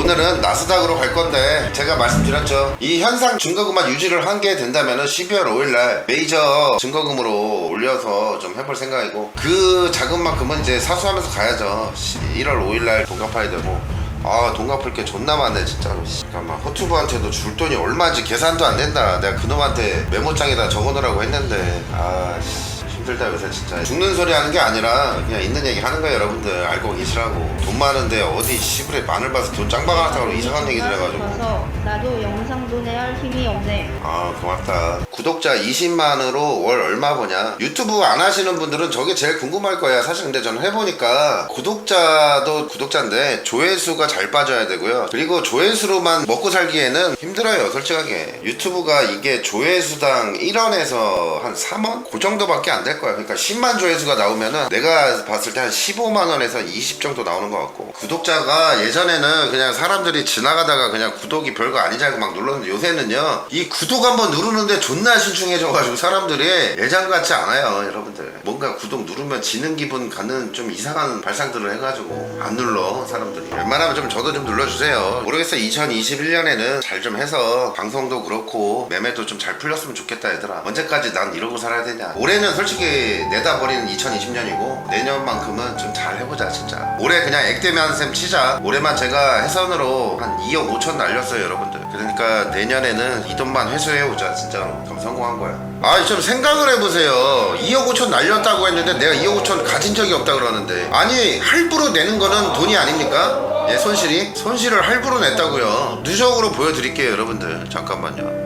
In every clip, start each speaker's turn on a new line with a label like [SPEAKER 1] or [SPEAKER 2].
[SPEAKER 1] 오늘은 나스닥으로 갈 건데 제가 말씀드렸죠. 이 현상 증거금만 유지를 한 게 된다면 12월 5일날 메이저 증거금으로 올려서 좀 해볼 생각이고 그 자금만큼은 이제 사수하면서 가야죠. 1월 5일날 돈 갚아야 되고. 아 돈 갚을 게 존나 많네 진짜로. 씨. 잠깐만. 허투브한테도 줄 돈이 얼마인지 계산도 안 된다. 내가 그놈한테 메모장에다 적어놓으라고 했는데. 아 씨. 힘들다 요새 진짜 죽는 소리 하는 게 아니라 그냥 있는 얘기 하는 거예요 여러분들. 알고 계시라고. 돈 많은데 어디 시부레 마늘 봐서 돈 짱박아놨다고 이상한 얘기들 해가지고.
[SPEAKER 2] 봐서 나도 영상도 내할 힘이 없네.
[SPEAKER 1] 아 고맙다 구독자 20만으로 월 얼마 버냐. 유튜브 안 하시는 분들은 저게 제일 궁금할 거야. 사실 근데 저는 해보니까 구독자도 구독자인데 조회수가 잘 빠져야 되고요. 그리고 조회수로만 먹고 살기에는 힘들어요 솔직하게. 유튜브가 이게 조회수당 1원에서 한 3원? 그 정도밖에 안 될 거야. 그러니까 10만 조회수가 나오면은 내가 봤을 때 한 15만원에서 20 정도 나오는 것 같고. 구독자가 예전에는 그냥 사람들이 지나가다가 그냥 구독이 별거 아니지 알고 막 눌렀는데 요새는요 이 구독 한번 누르는데 존나 신중해져가지고 사람들이 예전 같지 않아요 여러분들. 뭔가 구독 누르면 지는 기분 갖는 좀 이상한 발상들을 해가지고 안 눌러 사람들이. 웬만하면 좀 저도 좀 눌러주세요. 모르겠어. 2021년에는 잘 좀 해서 방송도 그렇고 매매도 좀 잘 풀렸으면 좋겠다 얘들아. 언제까지 난 이러고 살아야 되냐. 올해는 솔직히 내다버리는 2020년이고 내년만큼은 좀 잘 해보자 진짜. 올해 그냥 액땜한 셈 치자. 올해만 제가 해선으로 한 2억 5천 날렸어요 여러분들 그러니까 내년에는 이 돈만 회수해오자. 진짜로 그럼 성공한 거야. 아니 좀 생각을 해보세요. 2억 5천 날렸다고 했는데 내가 2억 5천 가진 적이 없다 그러는데. 아니 할부로 내는 거는 돈이 아닙니까? 예 손실이? 손실을 할부로 냈다고요. 누적으로 보여드릴게요 여러분들. 잠깐만요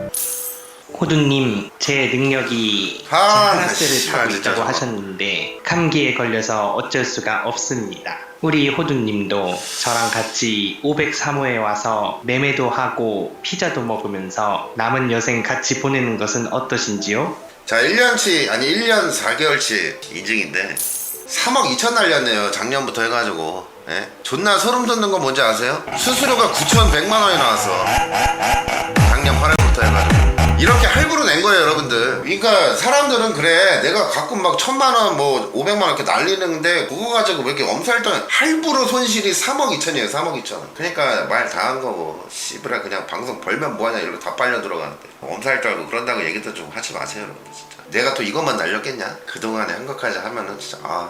[SPEAKER 3] 호두님, 제 능력이
[SPEAKER 1] 아,
[SPEAKER 3] 제 하나스를
[SPEAKER 1] 씨발,
[SPEAKER 3] 타고
[SPEAKER 1] 진짜
[SPEAKER 3] 있다고
[SPEAKER 1] 저거.
[SPEAKER 3] 하셨는데 감기에 걸려서 어쩔 수가 없습니다. 우리 호두님도 저랑 같이 503호에 와서 매매도 하고 피자도 먹으면서 남은 여생 같이 보내는 것은 어떠신지요?
[SPEAKER 1] 자 1년치 아니 1년 4개월치 인증인데 3억 2천 날렸네요 작년부터 해가지고 예? 존나 소름 돋는 거 뭔지 아세요? 수수료가 9,100만 원이 나왔어 작년 8월부터 해가지고 이렇게 할부로 낸 거예요 여러분들. 그러니까 사람들은 그래 내가 가끔 막 천만 원뭐 500만 원 이렇게 날리는데 그거 가지고 왜 이렇게 엄살떨 할부로 손실이 3억 2천이에요 3억 2천. 그러니까 말 다 한 거고 씨부라 그냥 방송 벌면 뭐하냐 이러고 다 빨려 들어가는데. 엄살 떨고 그런다고 얘기도 좀 하지 마세요 여러분들 진짜. 내가 또 이것만 날렸겠냐? 그동안에 한 것까지 하면은 진짜 아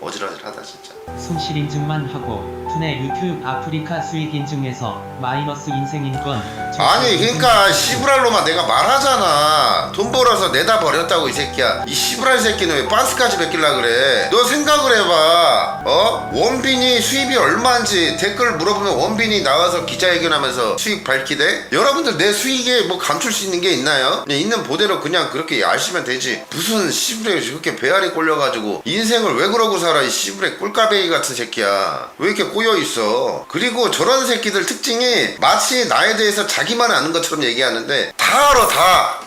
[SPEAKER 1] 어지러지하다 진짜.
[SPEAKER 4] 손실 인증만 하고 툰의 유튜브 아프리카 수익 인증에서 마이너스 인생 인권
[SPEAKER 1] 아니 그러니까 시브랄로만 내가 말하잖아. 돈 벌어서 내다 버렸다고 이 새끼야. 이 시브랄 새끼는 왜 빤스까지 베낄라 그래? 너 생각을 해봐. 어? 원빈이 수입이 얼마인지 댓글 물어보면 원빈이 나와서 기자회견하면서 수익 밝히대 여러분들 내 수익에 뭐 감출 수 있는 게 있나요? 있는 보대로 그냥 그렇게 아시면 되지. 무슨 시브레 그렇게 배알이 꼴려가지고 인생을 왜 그러고 살아 이 시브레 꿀까베기 같은 새끼야. 왜 이렇게 꼬여 있어 그리고 저런 새끼들 특징이 마치 나에 대해서 자기만 아는 것처럼 얘기하는데 다 알아 다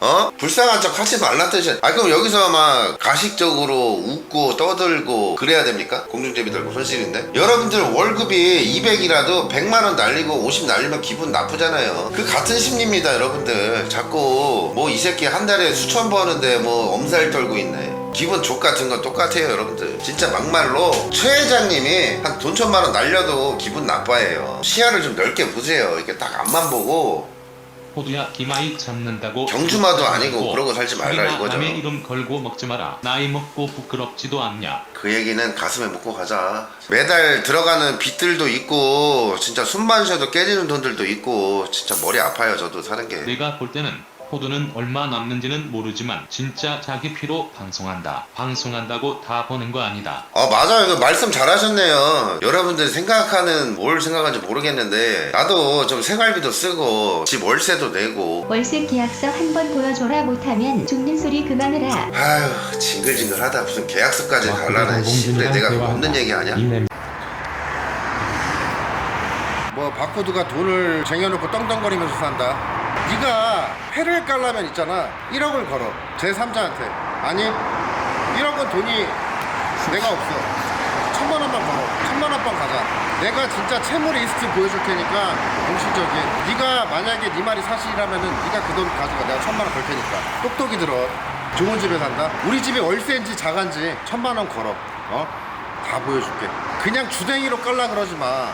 [SPEAKER 1] 어? 불쌍한 척 하지 말란 뜻이야. 아, 그럼 여기서 막 가식적으로 웃고 떠들고 그래야 됩니까? 공중제비 들고 손실인데? 여러분들 월급이 200이라도 100만원 날리고 50 날리면 기분 나쁘잖아요. 그 같은 심리입니다, 여러분들. 자꾸 뭐 이 새끼 한 달에 수천 버는데 뭐 엄살 떨고 있네. 기분 족 같은 건 똑같아요, 여러분들. 진짜 막말로 최 회장님이 한 돈 천만 원 날려도 기분 나빠해요. 시야를 좀 넓게 보세요. 이렇게 딱 앞만 보고
[SPEAKER 5] 호두야 기마이 잡는다고
[SPEAKER 1] 경주마도 아니고 그러고 살지 말라 이거죠.
[SPEAKER 5] 남의 이름 걸고 먹지 마라 나이 먹고 부끄럽지도 않냐
[SPEAKER 1] 그 얘기는 가슴에 묻고 가자. 매달 들어가는 빚들도 있고, 진짜 숨만 쉬어도 깨지는 돈들도 있고, 진짜 머리 아파요, 저도 사는 게.
[SPEAKER 5] 내가 볼 때는 호두는 얼마 남는지는 모르지만 진짜 자기 피로 방송한다 방송한다고 다 버는 거 아니다
[SPEAKER 1] 아, 맞아요. 그 말씀 잘 하셨네요. 여러분들 생각하는 뭘 생각하는지 모르겠는데, 나도 좀 생활비도 쓰고, 집 월세도 내고,
[SPEAKER 6] 월세 계약서 한 번 보여줘라 못하면 죽는 소리 그만해라.
[SPEAKER 1] 아휴, 징글징글하다. 무슨 계약서까지 달라는 씨부레 내가 없는 얘기 아니야? 뭐 바코드가 돈을 쟁여놓고 떵떵거리면서 산다. 네가 회를 깔라면 있잖아. 1억을 걸어. 제 3자한테. 아니 1억은 돈이 내가 없어. 천만 원만 걸어. 천만 원만 가자. 내가 진짜 채무 리스트 보여줄 테니까 공식적인. 네가 만약에 네 말이 사실이라면은 네가 그 돈 가져가. 내가 천만 원 걸 테니까. 똑똑히 들어. 좋은 집에 산다. 우리 집이 월세인지 자간지 천만 원 걸어. 어? 다 보여줄게. 그냥 주댕이로 깔라 그러지 마.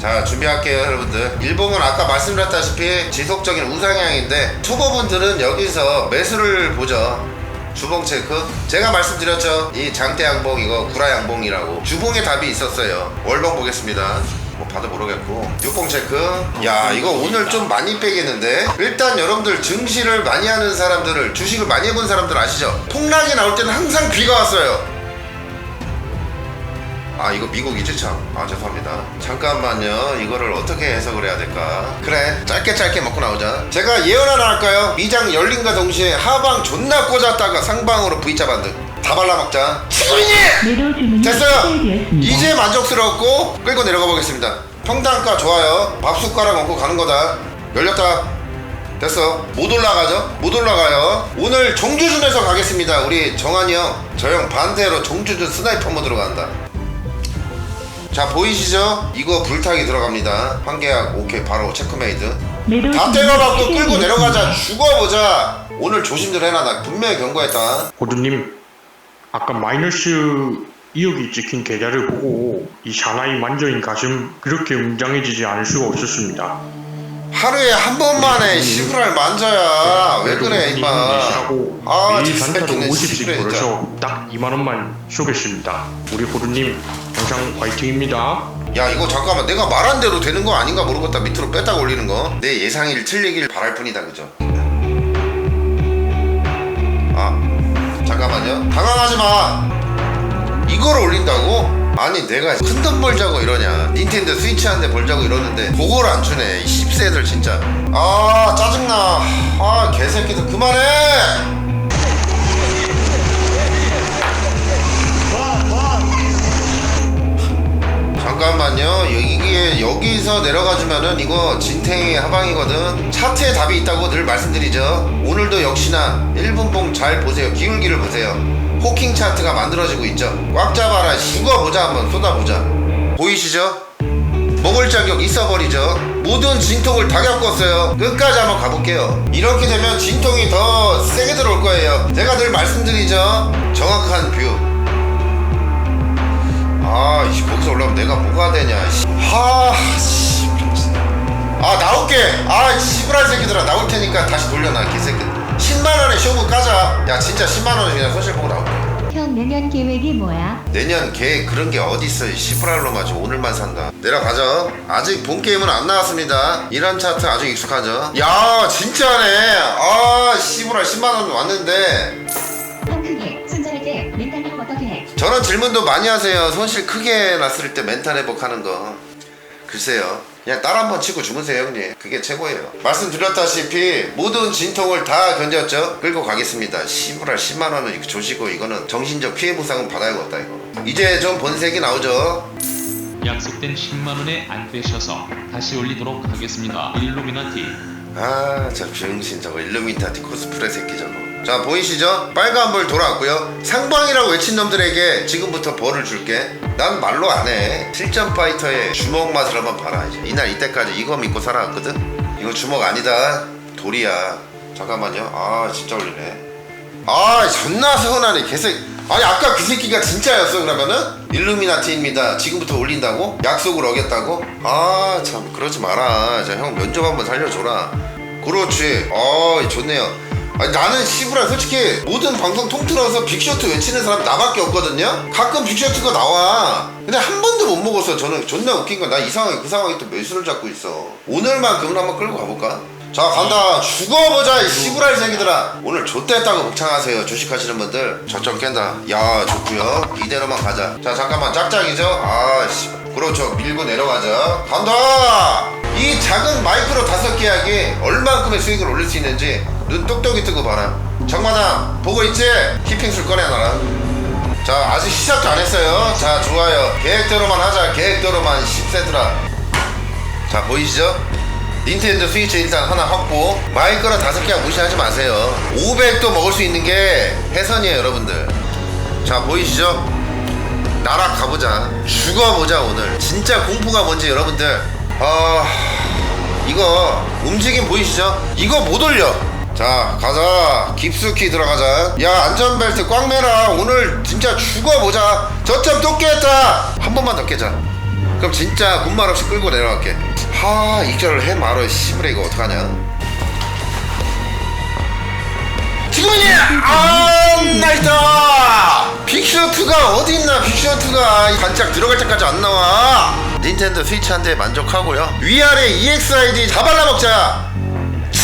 [SPEAKER 1] 자 준비할게요 여러분들. 일봉은 아까 말씀드렸다시피 지속적인 우상향인데 초보분들은 여기서 매수를 보죠. 주봉 체크. 제가 말씀드렸죠. 이 장대 양봉 이거 구라 양봉이라고. 주봉에 답이 있었어요. 월봉 보겠습니다. 뭐 봐도 모르겠고. 육봉 체크. 야 이거 오늘 좀 많이 빼겠는데? 일단 여러분들 증시를 많이 하는 사람들을 주식을 많이 해본 사람들 아시죠? 폭락이 나올 때는 항상 비가 왔어요 아 이거 미국이지 참. 아 죄송합니다. 잠깐만요. 이거를 어떻게 해석을 해야 될까? 그래 짧게 짧게 먹고 나오자. 제가 예언 하나 할까요? 미장 열린과 동시에 하방 존나 꽂았다가 상방으로 V자 반등. 다 발라먹자. 수인이 됐어요. 이제 만족스럽고 끌고 내려가 보겠습니다. 평단가 좋아요. 밥 숟가락 얹고 가는 거다. 열렸다. 됐어. 못 올라가죠? 못 올라가요. 오늘 정주준에서 가겠습니다. 우리 정한이 형. 저 형 반대로 정주준 스나이퍼 모드로 간다. 자 보이시죠? 이거 불타기 들어갑니다. 환계약 오케이 바로 체크메이드. 다 때려박고 끌고. 내려가자. 죽어보자. 오늘 조심들 해놔. 나 분명히 경고했다.
[SPEAKER 7] 호두님 아까 마이너스 2억이 찍힌 계좌를 보고 이 사나이 만져인 가슴 그렇게 웅장해지지 않을 수가 없었습니다.
[SPEAKER 1] 하루에 한 번만에 시부랄 만져야 왜 그래 임마.
[SPEAKER 7] 내시라고
[SPEAKER 1] 아, 저
[SPEAKER 7] 단타로
[SPEAKER 1] 새끼는
[SPEAKER 7] 50씩
[SPEAKER 1] 시부레 진짜.
[SPEAKER 7] 벌어서 딱 2만 원만 쏘겠습니다. 우리 호두님 항상 화이팅입니다.
[SPEAKER 1] 야 이거 잠깐만 내가 말한 대로 되는 거 아닌가 모르겠다 밑으로 뺐다가 올리는 거 내 예상일 틀리길 바랄 뿐이다 그죠 아 잠깐만요 당황하지 마 이걸 올린다고? 아니 내가 큰 돈 벌자고 이러냐 닌텐도 스위치 한 대 벌자고 이러는데 그걸 안 주네 이 씹새들 진짜 아 짜증나 아 개새끼들 그만해 잠깐만요. 이게 여기서 내려가주면은 이거 진탱이 하방이거든. 차트에 답이 있다고 늘 말씀드리죠. 오늘도 역시나 1분봉 잘 보세요. 기울기를 보세요. 호킹 차트가 만들어지고 있죠. 꽉 잡아라. 죽어보자 한번 쏟아보자. 보이시죠? 먹을 자격 있어버리죠. 모든 진통을 다 겪었어요. 끝까지 한번 가볼게요. 이렇게 되면 진통이 더 세게 들어올 거예요. 제가 늘 말씀드리죠. 정확한 뷰. 아, 이 거기서 올라오면 내가 뭐가 되냐. 씨. 하, 씨. 아, 나올게. 아, 씨부랄 새끼들아. 나올 테니까 다시 돌려놔, 개새끼. 10만원에 쇼부 까자. 야, 진짜 10만원에 그냥 손실 보고 나올게.
[SPEAKER 6] 형 내년 계획이 뭐야?
[SPEAKER 1] 내년 계획 그런 게 어딨어, 이 씨부랄로 마지 오늘만 산다. 내려가죠. 아직 본 게임은 안 나왔습니다. 이런 차트 아주 익숙하죠. 야, 진짜네. 아, 씨부랄 10만원 왔는데.
[SPEAKER 6] 형 크게 순전할 때 멘탈 회복 어떻게 해?
[SPEAKER 1] 저런 질문도 많이 하세요. 손실 크게 났을 때 멘탈 회복하는 거. 글쎄요. 그냥 딸 한번 치고 주무세요, 형님. 그게 최고예요. 말씀드렸다시피 모든 진통을 다 견뎠죠. 끌고 가겠습니다. 시부랄 10만 원은 이거 조시고 이거는 정신적 피해 보상은 받아야겠다 이거. 이제 좀 본색이 나오죠.
[SPEAKER 5] 약속된 10만원에 안 빼셔서 다시 올리도록 하겠습니다. 일루미나티
[SPEAKER 1] 아, 저 병신 저거 일루미나티 코스프레 새끼 저거. 자, 보이시죠? 빨간 불 돌아왔고요. 상방이라고 외친 놈들에게 지금부터 벌을 줄게. 난 말로 안 해. 실전 파이터의 주먹 맛을 한번 봐라. 이제 이날 이때까지 이거 믿고 살아왔거든. 이거 주먹 아니다. 돌이야. 잠깐만요. 아, 진짜 올리네. 아, 존나 서운하네. 개새. 아니 아까 그 새끼가 진짜였어 그러면은 일루미나티입니다. 지금부터 올린다고? 약속을 어겼다고? 아 참 그러지 마라. 자 형 면접 한번 살려줘라. 그렇지. 아 좋네요. 아니, 나는 시부라 솔직히 모든 방송 통틀어서 빅쇼트 외치는 사람 나밖에 없거든요. 가끔 빅쇼트가 나와. 근데 한 번도 못 먹었어. 저는 존나 웃긴 건 나 이 상황에 그 상황에 또 매수를 잡고 있어. 오늘만큼은 한번 끌고 가볼까? 자 간다. 죽어보자 이 시부랄 새끼들아. 오늘 좆됐다고 복창하세요 주식하시는 분들. 저점 깬다. 야 좋구요. 이대로만 가자. 자 잠깐만. 짝짝이죠? 아씨. 그렇죠. 밀고 내려가자. 간다! 이 작은 마이크로 다섯 계약이 얼만큼의 수익을 올릴 수 있는지 눈 똑똑히 뜨고 봐라. 정마담 보고 있지? 키핑술 꺼내놔라 자 아직 시작도 안 했어요. 자 좋아요. 계획대로만 하자. 계획대로만 10세트라 자 보이시죠? 닌텐도 스위치 일단 하나 확보. 마이크로 다섯 개 무시하지 마세요. 500도 먹을 수 있는 게 해선이에요 여러분들. 자 보이시죠? 나락 가보자. 죽어보자 오늘. 진짜 공포가 뭔지 여러분들. 아 이거 움직임 보이시죠? 이거 못 올려 자 가자. 깊숙이 들어가자. 야 안전벨트 꽉 매라. 오늘 진짜 죽어보자. 저점 또 깼다. 한 번만 더 깨자. 그럼 진짜 군말 없이 끌고 내려갈게. 하 익절을 해 말어 씨부레 이거 어떡하냐? 지금이냐 아 나이다! 빅쇼트가 어디 있나 빅쇼트가. 반짝 들어갈 때까지 안 나와. 닌텐도 스위치 한 대 만족하고요. 위아래 EXID 다 발라먹자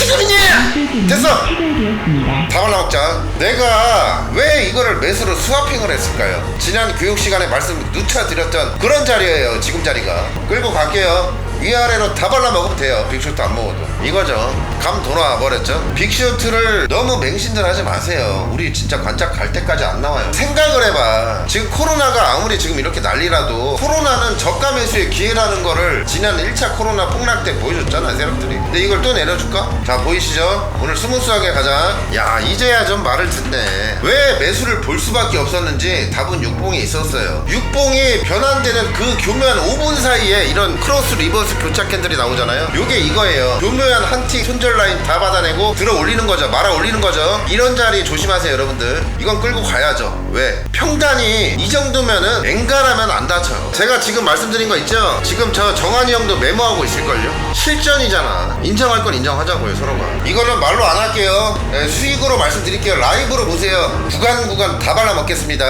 [SPEAKER 1] 지금이냐 됐어.
[SPEAKER 6] 체결되었습니다.
[SPEAKER 1] 다 발라먹자. 내가 왜 이거를 매수로 스와핑을 했을까요? 지난 교육 시간에 말씀 누차 드렸던 그런 자리예요 지금 자리가. 끌고 갈게요. 위아래로 다 발라먹으면 돼요. 빅쇼트 안 먹어도 이거죠. 감 돌아와 버렸죠. 빅쇼트를 너무 맹신들 하지 마세요. 우리 진짜 관짝 갈 때까지 안 나와요. 생각을 해봐. 지금 코로나가 아무리 지금 이렇게 난리라도 코로나는 저가 매수의 기회라는 거를 지난 1차 코로나 폭락 때 보여줬잖아 세력들이. 근데 이걸 또 내려줄까? 자 보이시죠? 오늘 스무스하게 가자. 야 이제야 좀 말을 듣네. 왜 매수를 볼 수밖에 없었는지 답은 육봉에 있었어요. 육봉이 변환되는 그 교묘한 5분 사이에 이런 크로스 리버스 교차 캔들이 나오잖아요. 요게 이거예요. 교묘한 한티 손절 라인 다 받아내고 들어 올리는 거죠. 말아 올리는 거죠. 이런 자리 조심하세요 여러분들. 이건 끌고 가야죠. 왜? 평단이 이 정도면은 엔가라면 안 다쳐요. 제가 지금 말씀드린 거 있죠? 지금 저 정한이 형도 메모하고 있을걸요? 실전이잖아. 인정할 건 인정하자고요 서로가. 이거는 말로 안 할게요. 네, 수익으로 말씀드릴게요. 라이브로 보세요. 구간 구간 다 발라먹겠습니다.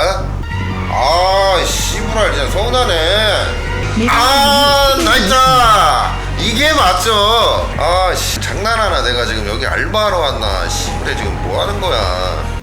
[SPEAKER 1] 아 씨부랄 진짜 서운하네. 아 나이다 이게 맞죠? 아 씨 장난하나 내가 지금 여기 알바하러 왔나 씨. 그래 지금 뭐 하는 거야?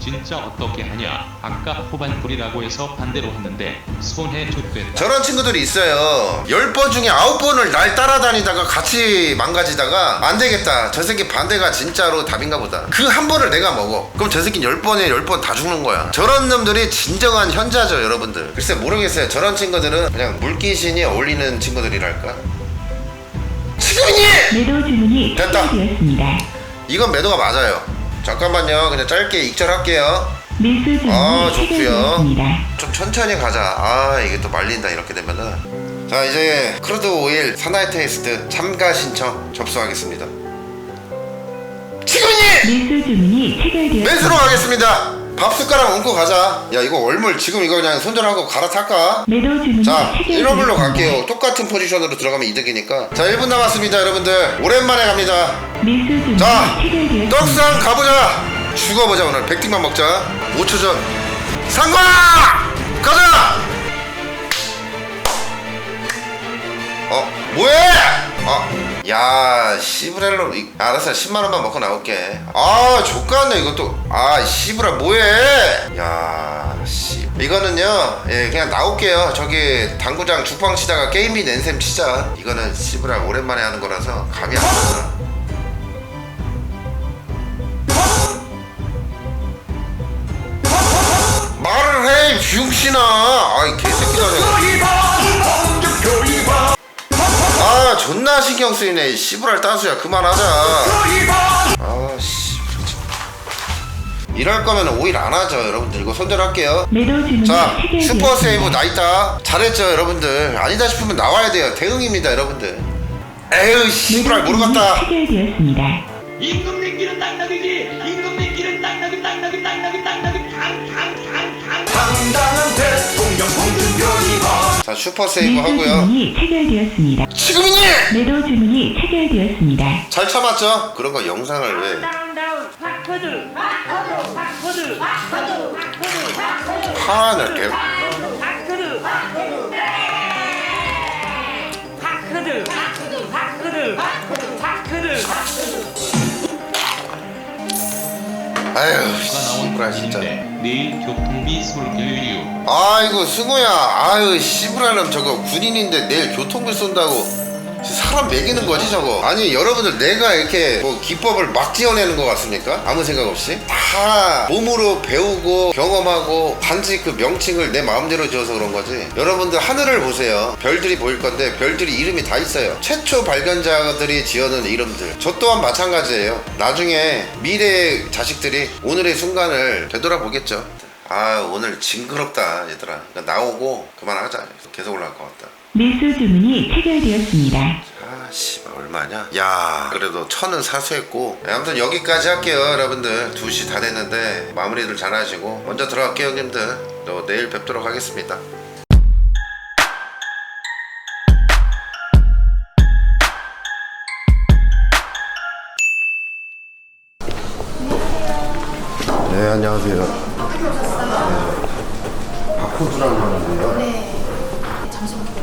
[SPEAKER 5] 진짜 어떻게 하냐? 아까 후반불이라고 해서 반대로 했는데 손해 줬됐다.
[SPEAKER 1] 저런 친구들이 있어요. 10번 중에 9번을 날 따라다니다가 같이 망가지다가 안 되겠다. 저 새끼 반대가 진짜로 답인가 보다. 그 한 번을 내가 먹어. 그럼 저 새끼 10번에 10번 다 죽는 거야. 저런 놈들이 진정한 현자죠 여러분들. 글쎄 모르겠어요. 저런 친구들은 그냥 물귀신이 어울리는 친구들이랄까 지금이니
[SPEAKER 6] 매도 주문이
[SPEAKER 1] 됐다.
[SPEAKER 6] 체결되었습니다.
[SPEAKER 1] 이건 매도가 맞아요 잠깐만요 그냥 짧게 익절할게요
[SPEAKER 6] 매수 주문이
[SPEAKER 1] 아, 좋구요.
[SPEAKER 6] 체결되었습니다.
[SPEAKER 1] 좀 천천히 가자. 아 이게 또 말린다 이렇게 되면은. 자 이제 크루드 오일 사나이 테이스트 참가 신청 접수하겠습니다. 지금이니
[SPEAKER 6] 매수 주문이 체결되었습니다.
[SPEAKER 1] 매수로 가겠습니다. 밥 숟가락 얹고 가자. 야 이거 얼물 지금 이거 그냥 손절하고 갈아탈까? 자
[SPEAKER 6] 체결되었습니다.
[SPEAKER 1] 1호블로 갈게요. 똑같은 포지션으로 들어가면 이득이니까. 자 1분 남았습니다 여러분들. 오랜만에 갑니다. 자. 떡상 가보자. 죽어보자 오늘 100틱만 먹자. 5초 전. 상관 가자. 어 뭐해? 어. 야 시브렐로 이- 알았어 10만 원만 먹고 나올게. 아 족같네 이것도. 아 시브라 뭐해? 야 씨. 이거는요 예 그냥 나올게요 저기 당구장 죽방 치다가 게임이 낸셈 치자 이거는 시브라 오랜만에 하는 거라서 감이 안 오나 말을 해 병신아 존나 신경 쓰이네 씨부랄 따수야. 그만하자. 아씨 이럴 거면 오일 안 하죠 여러분들. 이거 손절할게요. 자. 슈퍼 세이브 나이다 잘했죠 여러분들. 아니다 싶으면 나와야 돼요. 대응입니다 여러분들. 에휴 씨부랄 모르겠다.
[SPEAKER 8] 임금 내기는 땅나기지. 임금 내기는 땅나기 땅나기 땅나기 땅나기 탕탕탕탕
[SPEAKER 1] 자 슈퍼 세이브
[SPEAKER 6] 매도
[SPEAKER 1] 하고요.
[SPEAKER 6] 주문이 체결되었습니다.
[SPEAKER 1] 지금이니!
[SPEAKER 6] 매도 주문이 체결되었습니다.
[SPEAKER 1] 잘 참았죠? 그런 거 영상을 왜?
[SPEAKER 8] 팍퍼드 팍퍼드 팍퍼드. 팍퍼드. 팍퍼드.
[SPEAKER 1] 화를 개
[SPEAKER 8] 팍퍼드. 팍퍼드. 팍퍼드. 팍퍼드.
[SPEAKER 1] 아휴
[SPEAKER 5] 가 나온
[SPEAKER 1] 씨부랄 진짜.
[SPEAKER 5] 내일 교통비 이유
[SPEAKER 1] 아이고 승우야. 아유 씨부라는 저거 군인인데 내일 교통비 쏜다고 사람 매기는 거지 저거? 아니 여러분들 내가 이렇게 뭐 기법을 막 지어내는 것 같습니까? 아무 생각 없이? 다 몸으로 배우고 경험하고 단지 그 명칭을 내 마음대로 지어서 그런 거지. 여러분들 하늘을 보세요. 별들이 보일 건데 별들이 이름이 다 있어요. 최초 발견자들이 지어놓은 이름들. 저 또한 마찬가지예요. 나중에 미래의 자식들이 오늘의 순간을 되돌아보겠죠. 아 오늘 징그럽다 얘들아. 그러니까 나오고 그만하자. 계속 올라갈 것 같다
[SPEAKER 6] 매수 주문이 체결되었습니다.
[SPEAKER 1] 아씨 얼마냐? 야 그래도 천은 사수했고. 네, 아무튼 여기까지 할게요 여러분들. 2시 다 됐는데 마무리를 잘 하시고 먼저 들어갈게요 형님들. 또 내일 뵙도록 하겠습니다. 네 안녕하세요. 아, 바코드라고 하는데요?
[SPEAKER 9] 네. 아, 네. 잠시만요.